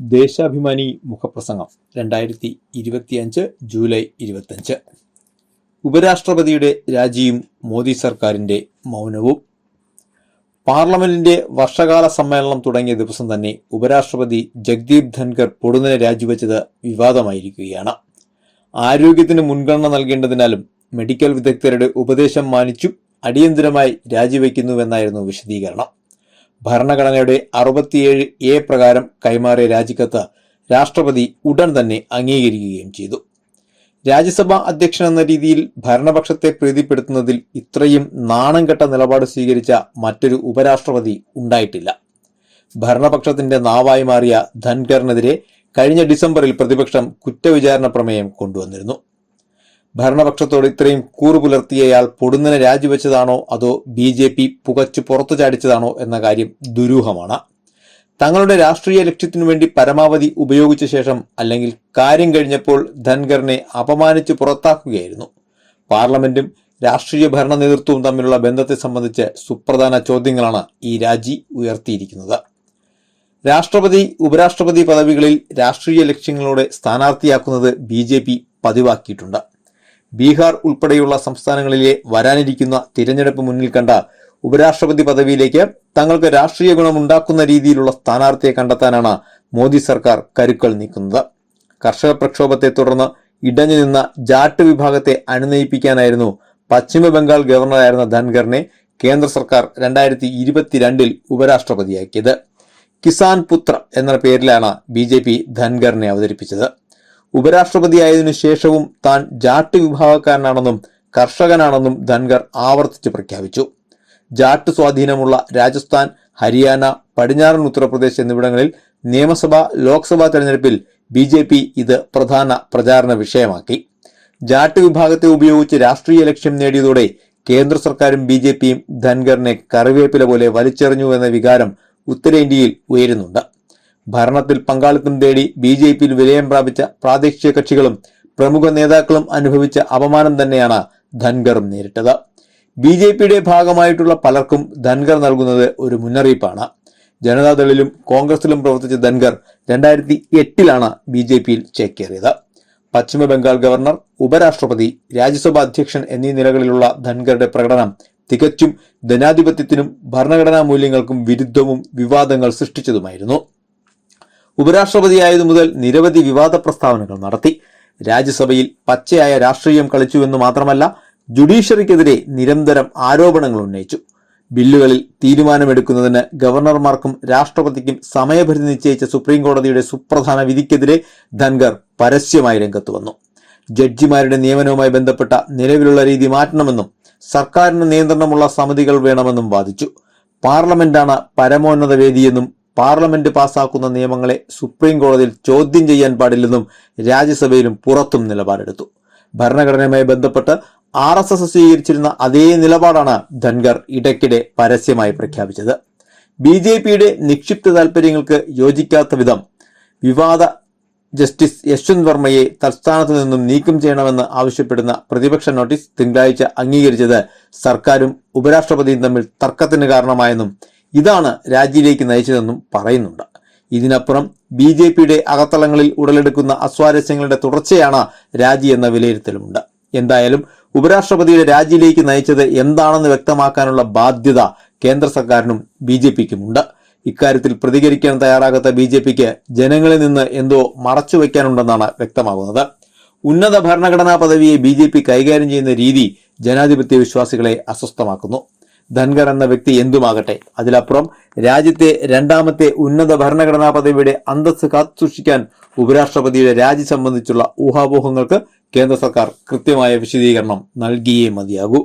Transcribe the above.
ദേശാഭിമാനി മുഖപ്രസംഗം രണ്ടായിരത്തി ഇരുപത്തിയഞ്ച് ജൂലൈ ഇരുപത്തഞ്ച് ഉപരാഷ്ട്രപതിയുടെ രാജിയും മോദി സർക്കാരിന്റെ മൗനവും. പാർലമെന്റിന്റെ വർഷകാല സമ്മേളനം തുടങ്ങിയ ദിവസം തന്നെ ഉപരാഷ്ട്രപതി ജഗ്ദീപ് ധൻഖർ പൊടുന്നനെ രാജിവെച്ചത് വിവാദമായിരിക്കുകയാണ്. ആരോഗ്യത്തിന് മുൻഗണന നൽകേണ്ടതിനാലും മെഡിക്കൽ വിദഗ്ധരുടെ ഉപദേശം മാനിച്ചും അടിയന്തരമായി രാജിവെക്കുന്നുവെന്നായിരുന്നു വിശദീകരണം. ഭരണഘടനയുടെ അറുപത്തിയേഴ് എ പ്രകാരം കൈമാറിയ രാജിക്കത്ത് രാഷ്ട്രപതി ഉടൻ തന്നെ അംഗീകരിക്കുകയും ചെയ്തു. രാജ്യസഭാ അധ്യക്ഷൻ എന്ന രീതിയിൽ ഭരണപക്ഷത്തെ പ്രീതിപ്പെടുത്തുന്നതിൽ ഇത്രയും നാണം കെട്ട നിലപാട് സ്വീകരിച്ച മറ്റൊരു ഉപരാഷ്ട്രപതി ഉണ്ടായിട്ടില്ല. ഭരണപക്ഷത്തിന്റെ നാവായി മാറിയ ധൻഖറിനെതിരെ കഴിഞ്ഞ ഡിസംബറിൽ പ്രതിപക്ഷം കുറ്റവിചാരണ പ്രമേയം കൊണ്ടുവന്നിരുന്നു. ഭരണപക്ഷത്തോട് ഇത്രയും കൂറു പുലർത്തിയയാൾ പൊടുന്നനെ രാജിവെച്ചതാണോ അതോ ബി ജെ പി പുകച്ചു പുറത്തു ചാടിച്ചതാണോ എന്ന കാര്യം ദുരൂഹമാണ്. തങ്ങളുടെ രാഷ്ട്രീയ ലക്ഷ്യത്തിനു വേണ്ടി പരമാവധി ഉപയോഗിച്ച ശേഷം അല്ലെങ്കിൽ കാര്യം കഴിഞ്ഞപ്പോൾ ധൻഖറിനെ അപമാനിച്ച് പുറത്താക്കുകയായിരുന്നു. പാർലമെന്റും രാഷ്ട്രീയ ഭരണ നേതൃത്വവും തമ്മിലുള്ള ബന്ധത്തെ സംബന്ധിച്ച് സുപ്രധാന ചോദ്യങ്ങളാണ് ഈ രാജി ഉയർത്തിയിരിക്കുന്നത്. രാഷ്ട്രപതി ഉപരാഷ്ട്രപതി പദവികളിൽ രാഷ്ട്രീയ ലക്ഷ്യങ്ങളോടെ സ്ഥാനാർത്ഥിയാക്കുന്നത് ബി ജെ പി പതിവാക്കിയിട്ടുണ്ട്. ബീഹാർ ഉൾപ്പെടെയുള്ള സംസ്ഥാനങ്ങളിലെ വരാനിരിക്കുന്ന തിരഞ്ഞെടുപ്പ് മുന്നിൽ കണ്ട ഉപരാഷ്ട്രപതി പദവിയിലേക്ക് തങ്ങൾക്ക് രാഷ്ട്രീയ ഗുണമുണ്ടാക്കുന്ന രീതിയിലുള്ള സ്ഥാനാർത്ഥിയെ കണ്ടെത്താനാണ് മോദി സർക്കാർ കരുക്കൾ നീക്കുന്നത്. കർഷക പ്രക്ഷോഭത്തെ തുടർന്ന് ഇടഞ്ഞു നിന്ന ജാട്ട് വിഭാഗത്തെ അനുനയിപ്പിക്കാനായിരുന്നു പശ്ചിമ ബംഗാൾ ഗവർണറായിരുന്ന ധൻഖറിനെ കേന്ദ്ര സർക്കാർ രണ്ടായിരത്തി ഇരുപത്തിരണ്ടിൽ ഉപരാഷ്ട്രപതിയാക്കിയത്. കിസാൻ പുത്ര എന്ന പേരിലാണ് ബി ജെ പി ധൻഖറിനെ അവതരിപ്പിച്ചത്. ഉപരാഷ്ട്രപതിയായതിനു ശേഷവും താൻ ജാട്ട് വിഭാഗക്കാരനാണെന്നും കർഷകനാണെന്നും ധൻഗർ ആവർത്തിച്ച് പ്രഖ്യാപിച്ചു. ജാട്ട് സ്വാധീനമുള്ള രാജസ്ഥാൻ ഹരിയാന പടിഞ്ഞാറൻ ഉത്തർപ്രദേശ് എന്നിവിടങ്ങളിൽ നിയമസഭ ലോക്സഭാ തെരഞ്ഞെടുപ്പിൽ ബി ജെ പി ഇത് പ്രധാന പ്രചാരണ വിഷയമാക്കി. ജാട്ട് വിഭാഗത്തെ ഉപയോഗിച്ച് രാഷ്ട്രീയ ലക്ഷ്യം നേടിയതോടെ കേന്ദ്ര സർക്കാരും ബി ജെ പിയും ധൻഖറിനെ കറിവേപ്പില പോലെ വലിച്ചെറിഞ്ഞു എന്ന വികാരം ഉത്തരേന്ത്യയിൽ ഉയരുന്നുണ്ട്. ഭരണത്തിൽ പങ്കാളിത്തം തേടി ബി ജെ പിയിൽ വിലയം പ്രാപിച്ച പ്രാദേശിക കക്ഷികളും പ്രമുഖ നേതാക്കളും അനുഭവിച്ച അപമാനം തന്നെയാണ് ധൻഗറും നേരിട്ടത്. ബി ജെ പിയുടെ ഭാഗമായിട്ടുള്ള പലർക്കും ധൻഗർ നൽകുന്നത് ഒരു മുന്നറിയിപ്പാണ്. ജനതാദളിലും കോൺഗ്രസിലും പ്രവർത്തിച്ച ധൻഗർ രണ്ടായിരത്തി എട്ടിലാണ് ബി ജെ പിയിൽ ചേക്കേറിയത്. പശ്ചിമ ബംഗാൾ ഗവർണർ ഉപരാഷ്ട്രപതി രാജ്യസഭാ അധ്യക്ഷൻ എന്നീ നിലകളിലുള്ള ധൻഗറുടെ പ്രകടനം തികച്ചും ജനാധിപത്യത്തിനും ഭരണഘടനാ മൂല്യങ്ങൾക്കും വിരുദ്ധവും വിവാദങ്ങൾ സൃഷ്ടിച്ചതുമായിരുന്നു. ഉപരാഷ്ട്രപതിയായതു മുതൽ നിരവധി വിവാദ പ്രസ്താവനകൾ നടത്തി. രാജ്യസഭയിൽ പച്ചയായ രാഷ്ട്രീയം കളിച്ചുവെന്ന് മാത്രമല്ല ജുഡീഷ്യറിക്കെതിരെ നിരന്തരം ആരോപണങ്ങൾ ഉന്നയിച്ചു. ബില്ലുകളിൽ തീരുമാനമെടുക്കുന്നതിന് ഗവർണർമാർക്കും രാഷ്ട്രപതിക്കും സമയപരിധി നിശ്ചയിച്ച സുപ്രീം കോടതിയുടെ സുപ്രധാന വിധിക്കെതിരെ ധൻഗർ പരസ്യമായി രംഗത്ത് വന്നു. ജഡ്ജിമാരുടെ നിയമനവുമായി ബന്ധപ്പെട്ട നിലവിലുള്ള രീതി മാറ്റണമെന്നും സർക്കാരിന് നിയന്ത്രണമുള്ള സമിതികൾ വേണമെന്നും വാദിച്ചു. പാർലമെന്റാണ് പരമോന്നത വേദിയെന്നും പാർലമെന്റ് പാസാക്കുന്ന നിയമങ്ങളെ സുപ്രീം കോടതിയിൽ ചോദ്യം ചെയ്യാൻ പാടില്ലെന്നും രാജ്യസഭയിലും പുറത്തും നിലപാടെടുത്തു. ഭരണഘടനയുമായി ബന്ധപ്പെട്ട് ആർ എസ് എസ് സ്വീകരിച്ചിരുന്ന അതേ നിലപാടാണ് ധൻഗർ ഇടയ്ക്കിടെ പരസ്യമായി പ്രഖ്യാപിച്ചത്. ബി ജെ പിയുടെ നിക്ഷിപ്ത താൽപര്യങ്ങൾക്ക് യോജിക്കാത്ത വിധം വിവാദ ജസ്റ്റിസ് യശ്വന്ത് വർമ്മയെ തൽസ്ഥാനത്ത് നിന്നും നീക്കം ചെയ്യണമെന്ന് ആവശ്യപ്പെടുന്ന പ്രതിപക്ഷ നോട്ടീസ് തിങ്കളാഴ്ച അംഗീകരിച്ചത് സർക്കാരും ഉപരാഷ്ട്രപതിയും തമ്മിൽ തർക്കത്തിന് കാരണമായെന്നും ഇതാണ് രാജിയിലേക്ക് നയിച്ചതെന്നും പറയുന്നുണ്ട്. ഇതിനപ്പുറം ബി ജെ പിയുടെ അകത്തളങ്ങളിൽ ഉടലെടുക്കുന്ന അസ്വാരസ്യങ്ങളുടെ തുടർച്ചയാണ് രാജി എന്ന വിലയിരുത്തലുമുണ്ട്. എന്തായാലും ഉപരാഷ്ട്രപതിയുടെ രാജിയിലേക്ക് നയിച്ചത് എന്താണെന്ന് വ്യക്തമാക്കാനുള്ള ബാധ്യത കേന്ദ്ര സർക്കാരിനും ബി ജെ പിക്കുമുണ്ട്. ഇക്കാര്യത്തിൽ പ്രതികരിക്കാൻ തയ്യാറാകാത്ത ബി ജെ പിക്ക് ജനങ്ങളിൽ നിന്ന് എന്തോ മറച്ചുവെക്കാനുണ്ടെന്നാണ് വ്യക്തമാകുന്നത്. ഉന്നത ഭരണഘടനാ പദവിയെ ബി കൈകാര്യം ചെയ്യുന്ന രീതി ജനാധിപത്യ വിശ്വാസികളെ അസ്വസ്ഥമാക്കുന്നു. ധൻഖർ എന്ന വ്യക്തി എന്തുമാകട്ടെ. അതിലപ്പുറം രാജ്യത്തെ രണ്ടാമത്തെ ഉന്നത ഭരണഘടനാ പദവിയുടെ അന്തസ്സ് കാത്തുസൂക്ഷിക്കാൻ ഉപരാഷ്ട്രപതിയുടെ രാജി സംബന്ധിച്ചുള്ള ഊഹാപോഹങ്ങൾക്ക് കേന്ദ്ര സർക്കാർ കൃത്യമായ വിശദീകരണം നൽകിയേ മതിയാകൂ.